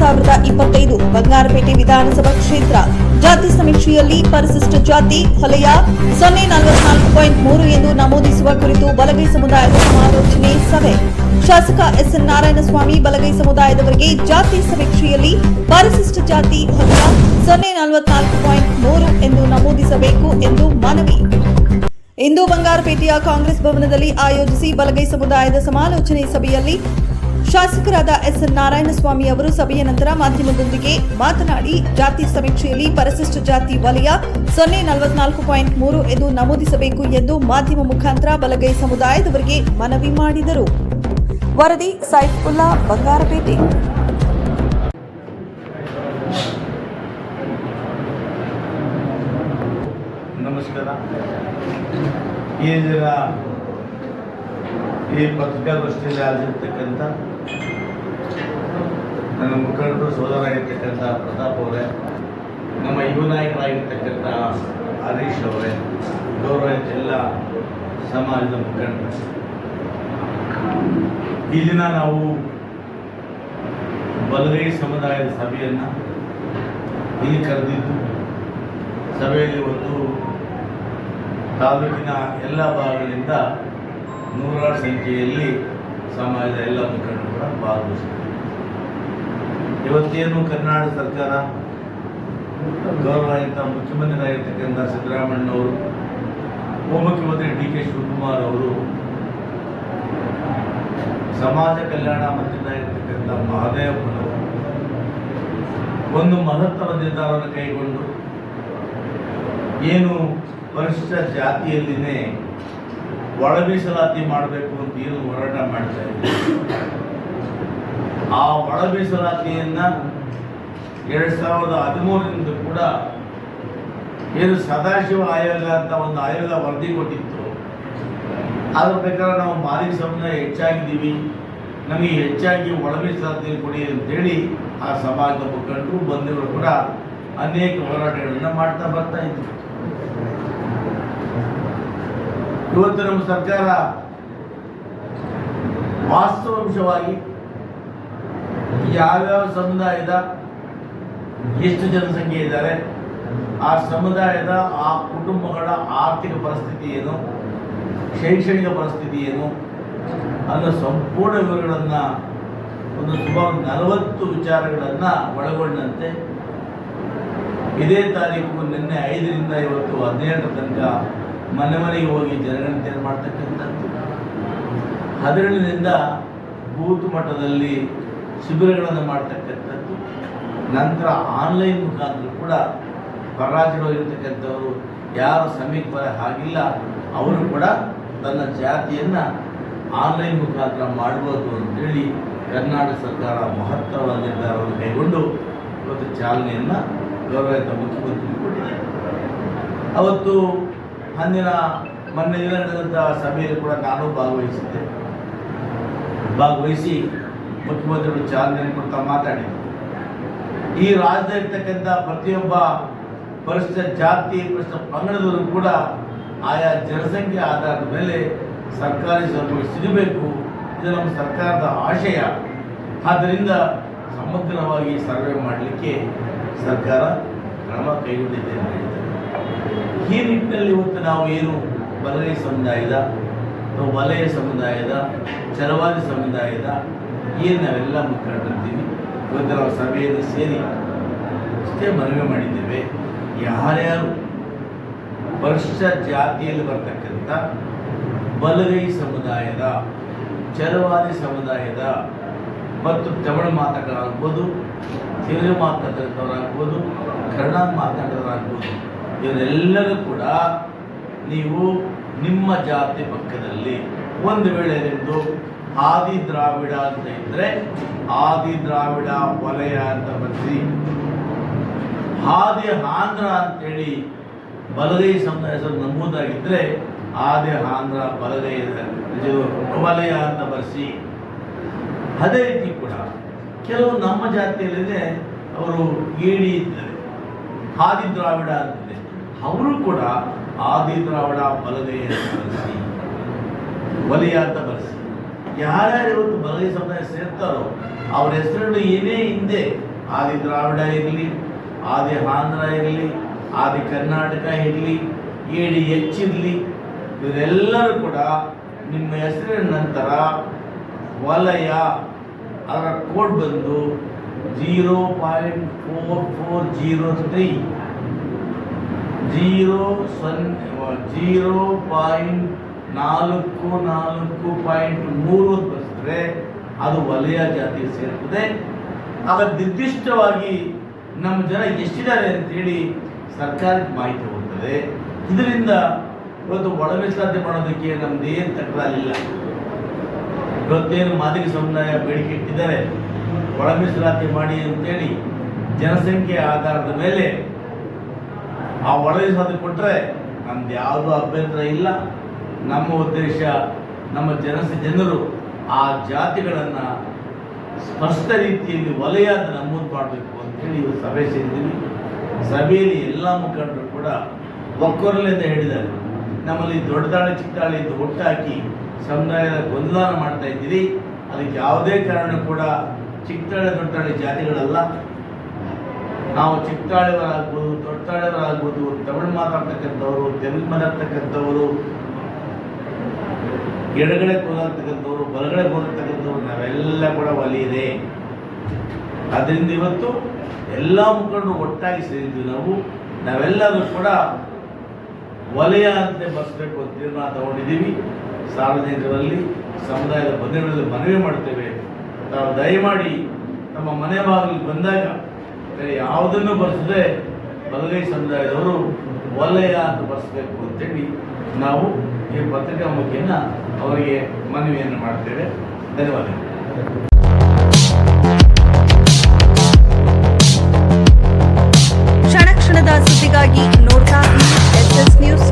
ಸಾವಿರದ ಇಪ್ಪತ್ತೈದು ಬಂಗಾರಪೇಟೆ ವಿಧಾನಸಭಾ ಕ್ಷೇತ್ರ. ಜಾತಿ ಸಮೀಕ್ಷೆಯಲ್ಲಿ ಪರಿಶಿಷ್ಟ ಜಾತಿ ವಲಯ ಸೊನ್ನೆ ನಲವತ್ನಾಲ್ಕು ಪಾಯಿಂಟ್ ಮೂರು ಎಂದು ನಮೂದಿಸುವ ಕುರಿತು ಬಲಗೈ ಸಮುದಾಯದ ಸಮಾಲೋಚನೆ ಸಭೆ. ಶಾಸಕ ಎಸ್ಎನ್ ನಾರಾಯಣಸ್ವಾಮಿ ಬಲಗೈ ಸಮುದಾಯದವರಿಗೆ ಜಾತಿ ಸಮೀಕ್ಷೆಯಲ್ಲಿ ಪರಿಶಿಷ್ಟ ಜಾತಿ ವಲಯ ಸೊನ್ನೆ ನಲವತ್ನಾಲ್ಕು ಪಾಯಿಂಟ್ ಮೂರು ಎಂದು ನಮೂದಿಸಬೇಕು ಎಂದು ಮನವಿ. ಇಂದು ಬಂಗಾರಪೇಟೆಯ ಕಾಂಗ್ರೆಸ್ ಭವನದಲ್ಲಿ ಆಯೋಜಿಸಿ ಬಲಗೈ ಸಮುದಾಯದ ಸಮಾಲೋಚನೆ ಸಭೆಯಲ್ಲಿ ಶಾಸಕರಾದ ಎಸ್ಎನ್ ನಾರಾಯಣಸ್ವಾಮಿ ಅವರು ಸಭೆಯ ನಂತರ ಮಾಧ್ಯಮದೊಂದಿಗೆ ಮಾತನಾಡಿ, ಜಾತಿ ಸಮೀಕ್ಷೆಯಲ್ಲಿ ಪರಿಶಿಷ್ಟ ಜಾತಿ ವಲಯ ಸೊನ್ನೆ ನಲವತ್ನಾಲ್ಕು ಪಾಯಿಂಟ್ ಮೂರು ಎಂದು ನಮೂದಿಸಬೇಕು ಎಂದು ಮಾಧ್ಯಮ ಮುಖಾಂತರ ಬಲಗೈ ಸಮುದಾಯದವರಿಗೆ ಮನವಿ ಮಾಡಿದರು. ವರದಿ ಸೈಫುಲ್ಲಾ ಬಂಗಾರಪೇಟೆ. ನಮಸ್ಕಾರ. ಈ ಈ ಪತ್ರಿಕಾಗೋಷ್ಠಿಯಲ್ಲಿ ಹಾಜರಿರ್ತಕ್ಕಂಥ ನನ್ನ ಮುಖಂಡರು, ಸೋದರಾಗಿರ್ತಕ್ಕಂಥ ಪ್ರತಾಪ್ ಅವರೇ, ನಮ್ಮ ಯುವ ನಾಯಕರಾಗಿರ್ತಕ್ಕಂಥ ಹರೀಶ್ ಅವರೇ, ಗೌರವ ಜಿಲ್ಲಾ ಸಮಾಜದ ಮುಖಂಡರು. ಈ ದಿನ ನಾವು ಬಲಗೈ ಸಮುದಾಯದ ಸಭೆಯನ್ನು ಇಲ್ಲಿ ಕರೆದಿದ್ದು, ಸಭೆಯಲ್ಲಿ ಒಂದು ತಾಲೂಕಿನ ಎಲ್ಲ ಭಾಗಗಳಿಂದ ನೂರಾರು ಸಂಖ್ಯೆಯಲ್ಲಿ ಸಮಾಜದ ಎಲ್ಲ ಮುಖಂಡರು ಕೂಡ ಭಾಗವಹಿಸಿದ್ದಾರೆ. ಇವತ್ತೇನು ಕರ್ನಾಟಕ ಸರ್ಕಾರ ಗೌರವಾನ್ವಿತ ಮುಖ್ಯಮಂತ್ರಿಯಾಗಿರ್ತಕ್ಕಂಥ ಸಿದ್ದರಾಮಣ್ಣವರು ಉಪಮುಖ್ಯಮಂತ್ರಿ ಡಿ ಕೆ ಶಿವಕುಮಾರ್ ಅವರು, ಸಮಾಜ ಕಲ್ಯಾಣ ಮಂತ್ರಿಯಾಗಿರ್ತಕ್ಕಂಥ ಮಹದೇವಪ್ಪನವರು ಒಂದು ಮಹತ್ವದ ನಿರ್ಧಾರವನ್ನು ಕೈಗೊಂಡು ಏನು ಪರಿಶಿಷ್ಟ ಜಾತಿಯಲ್ಲಿನೇ ಒಳ ಮೀಸಲಾತಿ ಮಾಡಬೇಕು ಅಂತ ಏನು ಹೋರಾಟ ಮಾಡ್ತಾ ಇದ್ದೀವಿ ಆ ಒಳ ಮೀಸಲಾತಿಯನ್ನು ಎರಡು ಸಾವಿರದ ಹದಿಮೂರರಿಂದ ಕೂಡ ಏನು ಸದಾಶಿವ ಆಯೋಗ ಅಂತ ಒಂದು ಆಯೋಗ ವರದಿ ಕೊಟ್ಟಿತ್ತು. ಅದ್ರ ಪ್ರಕಾರ ನಾವು ಮಾಲಿಕ ಸಮುದಾಯ ಹೆಚ್ಚಾಗಿದ್ದೀವಿ. ನಮಗೆ ಹೆಚ್ಚಾಗಿ ಒಳ ಮೀಸಲಾತಿ ಕೊಡಿ ಅಂತೇಳಿ ಆ ಸಮಾಜದ ಮುಖಂಡರು ಬಂದಿರೋ ಕೂಡ ಅನೇಕ ಹೋರಾಟಗಳನ್ನು ಮಾಡ್ತಾ ಬರ್ತಾ ಇದ್ರು. ಇವತ್ತು ನಮ್ಮ ಸರ್ಕಾರ ವಾಸ್ತವಾಂಶವಾಗಿ ಯಾವ್ಯಾವ ಸಮುದಾಯದ ಎಷ್ಟು ಜನಸಂಖ್ಯೆ ಇದ್ದಾರೆ, ಆ ಸಮುದಾಯದ, ಆ ಕುಟುಂಬಗಳ ಆರ್ಥಿಕ ಪರಿಸ್ಥಿತಿ ಏನು, ಶೈಕ್ಷಣಿಕ ಪರಿಸ್ಥಿತಿ ಏನು, ಅನ್ನೋ ಸಂಪೂರ್ಣ ವಿವರಗಳನ್ನು, ಒಂದು ಸುಮಾರು ನಲವತ್ತು ವಿಚಾರಗಳನ್ನು ಒಳಗೊಂಡಂತೆ ಇದೇ ತಾರೀಕು ನಿನ್ನೆ ಐದರಿಂದ ಇವತ್ತು ಹದಿನೇಳರ ತನಕ ಮನೆ ಮನೆಗೆ ಹೋಗಿ ಜನಗಣತಿಯನ್ನು ಮಾಡ್ತಕ್ಕಂಥದ್ದು. ಹದಿನೇಳರಿಂದ ಬೂತ್ ಮಟ್ಟದಲ್ಲಿ ಶಿಬಿರಗಳನ್ನು ಮಾಡ್ತಕ್ಕಂಥದ್ದು. ನಂತರ ಆನ್ಲೈನ್ ಮುಖಾಂತರ ಕೂಡ ಪರಾಜಯವಾಗಿರ್ತಕ್ಕಂಥವರು ಯಾರು ಸಮೀಪ ಆಗಿಲ್ಲ, ಅವರು ಕೂಡ ತನ್ನ ಜಾತಿಯನ್ನು ಆನ್ಲೈನ್ ಮುಖಾಂತರ ಮಾಡ್ಬೋದು ಅಂತೇಳಿ ಕರ್ನಾಟಕ ಸರ್ಕಾರ ಮಹತ್ತರವಾದ ನಿರ್ಧಾರವನ್ನು ಕೈಗೊಂಡು ಇವತ್ತು ಚಾಲನೆಯನ್ನು ಗೌರವಿತ ಮುಖ್ಯಮಂತ್ರಿ ಕೊಟ್ಟಿದ್ದಾರೆ ಅವತ್ತು ಅಂದಿನ ಮೊನ್ನೆ ದಿನ ನಡೆದಂಥ ಸಭೆಯಲ್ಲಿ ಕೂಡ ನಾನು ಭಾಗವಹಿಸಿದ್ದೆ. ಭಾಗವಹಿಸಿ ಮುಖ್ಯಮಂತ್ರಿಗಳು ಚಾಲನೆ ಕೊಡ್ತಾ ಮಾತಾಡಿದರು. ಈ ರಾಜ್ಯದಲ್ಲಿರ್ತಕ್ಕಂಥ ಪ್ರತಿಯೊಬ್ಬ ಪರಿಶಿಷ್ಟ ಜಾತಿ ಪರಿಶಿಷ್ಟ ಪಂಗಡದವರು ಕೂಡ ಆಯಾ ಜನಸಂಖ್ಯೆ ಆಧಾರದ ಮೇಲೆ ಸರ್ಕಾರಿ ಸೌಲಭ್ಯ ಸಿಗಬೇಕು. ಇದು ನಮ್ಮ ಸರ್ಕಾರದ ಆಶಯ. ಆದ್ದರಿಂದ ಸಮಗ್ರವಾಗಿ ಸರ್ವೆ ಮಾಡಲಿಕ್ಕೆ ಸರ್ಕಾರ ಕ್ರಮ ಕೈಗೊಂಡಿದೆ ಅಂತ ಹೇಳಿದ್ದಾರೆ. ಈ ನಿಟ್ಟಿನಲ್ಲಿ ಇವತ್ತು ನಾವು ಏನು ಬಲಗೈ ಸಮುದಾಯದ ವಲಯ ಸಮುದಾಯದ ಚರವಾದಿ ಸಮುದಾಯದ ಏನು ನಾವೆಲ್ಲ ಮುಖಂಡಿರ್ತೀವಿ ಇವತ್ತು ನಾವು ಸಭೆಯಲ್ಲಿ ಸೇರಿ ಅಷ್ಟೇ ಮನವಿ ಮಾಡಿದ್ದೇವೆ. ಯಾರ್ಯಾರು ಪರಿಶಿಷ್ಟ ಜಾತಿಯಲ್ಲಿ ಬರ್ತಕ್ಕಂಥ ಬಲಗೈ ಸಮುದಾಯದ, ಚರವಾದಿ ಸಮುದಾಯದ ಮತ್ತು ತಮಿಳು ಮಾತಾಡೋರಾಗ್ಬೋದು ತೆಲುಗು ಮಾತಾಡೋರಾಗ್ಬೋದು ಕನ್ನಡ ಮಾತಾಡೋರಾಗ್ಬೋದು ಇವರೆಲ್ಲರೂ ಕೂಡ ನೀವು ನಿಮ್ಮ ಜಾತಿ ಪಕ್ಕದಲ್ಲಿ ಒಂದು ವೇಳೆ ನಿಮ್ಮದು ಆದಿ ದ್ರಾವಿಡ ಅಂತ ಇದ್ರೆ ಆದಿ ದ್ರಾವಿಡ ವಲಯ ಅಂತ ಬರ್ತೀವಿ ಆದಿ ಆಂಧ್ರ ಅಂತೇಳಿ ಬಲಗೈ ಸಮುದಾಯ ಹೆಸರು ನಮೂದಾಗಿದ್ದರೆ ಆದಿ ಆಂಧ್ರ ಬಲಗೈ ವಲಯ ಅಂತ ಬರೆಸಿ. ಅದೇ ರೀತಿ ಕೂಡ ಕೆಲವು ನಮ್ಮ ಜಾತಿಯಲ್ಲಿದೆ, ಅವರು ಏಡಿ ಇದ್ದಾರೆ. ಆದಿ ದ್ರಾವಿಡ ಅಂತಿದೆ. ಅವರು ಕೂಡ ಆದಿ ದ್ರಾವಿಡ ಬಲಗೈ ಅಂತ ಬರೆಸಿ. ವಲಯ ಅಂತ ಬರೆಸಿ. ಯಾರ್ಯಾರು ಇವತ್ತು ಬಲಗೈ ಸಮುದಾಯ ಸೇರ್ತಾರೋ ಅವ್ರ ಹೆಸರುಗಳು ಏನೇ ಹಿಂದೆ, ಆದಿ ದ್ರಾವಿಡ ಇರಲಿ, ಆದಿ ಆಂಧ್ರ ಇರಲಿ, ಆದಿ ಕರ್ನಾಟಕ ಇರಲಿ, ಏಡಿ ಹೆಚ್ಚಿರಲಿ ಇವರೆಲ್ಲರೂ ಕೂಡ ನಿಮ್ಮ ಹೆಸರಿನ ನಂತರ ವಲಯ ಅದರ ಕೋಡ್ ಬಂದು zero point four four zero three. Zero ಸೊನ್ನೆ ಜೀರೋ ಪಾಯಿಂಟ್ ನಾಲ್ಕು ನಾಲ್ಕು ಪಾಯಿಂಟ್ ಮೂರು ಬರೆಸಿದ್ರೆ ಅದು ವಲಯ ಜಾತಿಗೆ ಸೇರ್ತದೆ. ಆಗ ನಿರ್ದಿಷ್ಟವಾಗಿ ನಮ್ಮ ಜನ ಎಷ್ಟಿದ್ದಾರೆ ಅಂತೇಳಿ ಸರ್ಕಾರಕ್ಕೆ ಮಾಹಿತಿ ಹೋಗ್ತದೆ. ಇದರಿಂದ ಇವತ್ತು ಒಳ ಮೀಸಲಾತಿ ಮಾಡೋದಕ್ಕೆ ನಮ್ದೇನು ತಕರಾರಿಲ್ಲ ಇವತ್ತೇನು ಮಾದರಿ ಸಮುದಾಯ ಬೇಡಿಕೆ ಇಟ್ಟಿದ್ದಾರೆ. ಒಳ ಮೀಸಲಾತಿ ಮಾಡಿ ಅಂತೇಳಿ ಜನಸಂಖ್ಯೆ ಆಧಾರದ ಮೇಲೆ ಆ ಒಳ ಮೀಸಲಾತಿ ಕೊಟ್ಟರೆ ನಮ್ದು ಯಾವುದೂ ಅಭ್ಯಂತರ ಇಲ್ಲ. ನಮ್ಮ ಉದ್ದೇಶ, ನಮ್ಮ ಜನಸ, ಜನರು ಆ ಜಾತಿಗಳನ್ನು ಸ್ಪಷ್ಟ ರೀತಿಯಲ್ಲಿ ವಲಯ ನಮೂದು ಮಾಡಬೇಕು ಅಂತೇಳಿ ಇವತ್ತು ಸಭೆ ಸೇರಿದ್ದೀವಿ ಸಭೆಯಲ್ಲಿ ಎಲ್ಲ ಮುಖಂಡರು ಕೂಡ ಒಕ್ಕೊರಲಿಂದ ಹೇಳಿದ್ದಾರೆ. ನಮ್ಮಲ್ಲಿ ದೊಡ್ಡದಾಳಿ ಚಿಕ್ಕದಾಳಿ ಅಂತ ಒಟ್ಟಾಕಿ ಸಮುದಾಯದ ಗೊಂದಲ ಮಾಡ್ತಾ ಇದ್ದೀರಿ ಅದಕ್ಕೆ ಯಾವುದೇ ಕಾರಣ ಕೂಡ ಚಿಕ್ಕದಾಳಿ ದೊಡ್ಡದಾಳಿ ಜಾತಿಗಳಲ್ಲ. ನಾವು ಚಿಕ್ಕತಾಳಿವರಾಗ್ಬೋದು ದೊಡ್ಡತಾಳಿವರಾಗ್ಬೋದು ತಮಿಳು ಮಾತಾಡ್ತಕ್ಕಂಥವರು, ತೆಲುಗು ಮಾತಾಡ್ತಕ್ಕಂಥವ್ರು ಎಡಗಡೆ ಕೂದಾಡ್ತಕ್ಕಂಥವ್ರು ಬಲಗಡೆ ಕೂದಾಡ್ತಕ್ಕಂಥವ್ರು ನಾವೆಲ್ಲ ಕೂಡ ಒಲಿಯಿದೆ ಅದರಿಂದ ಇವತ್ತು ಎಲ್ಲ ಮುಖಂಡರು ಒಟ್ಟಾಗಿ ಸೇರಿದ್ವಿ ನಾವು. ನಾವೆಲ್ಲರೂ ಕೂಡ ವಲಯ ಅಂತ ಬರೆಸಬೇಕು ಅಂತ ತೀರ್ಮಾನ ತಗೊಂಡಿದ್ದೀವಿ. ಸಾರ್ವಜನಿಕರಲ್ಲಿ, ಸಮುದಾಯದ ಬಂಧುಗಳಲ್ಲಿ ಮನವಿ ಮಾಡ್ತೇವೆ. ತಾವು ದಯಮಾಡಿ ನಮ್ಮ ಮನೆ ಬಾಗಿಲಿಗೆ ಬಂದಾಗ ಯಾವುದನ್ನು ಬರೆಸದೆ ಬಲಗೈ ಸಮುದಾಯದವರು ವಲಯ ಅಂತ ಬರೆಸಬೇಕು ಅಂತೇಳಿ ನಾವು ಈ ಪತ್ರಿಕಾ ಮುಖೇನ ಅವರಿಗೆ ಮನವಿಯನ್ನು ಮಾಡ್ತೇವೆ. ಧನ್ಯವಾದಗಳು. ಕ್ಷಣ ಕ್ಷಣದ ಸುದ್ದಿಗಾಗಿ ನೋಡ್ತಾ ಎಸ್ ಎಸ್ ನ್ಯೂಸ್.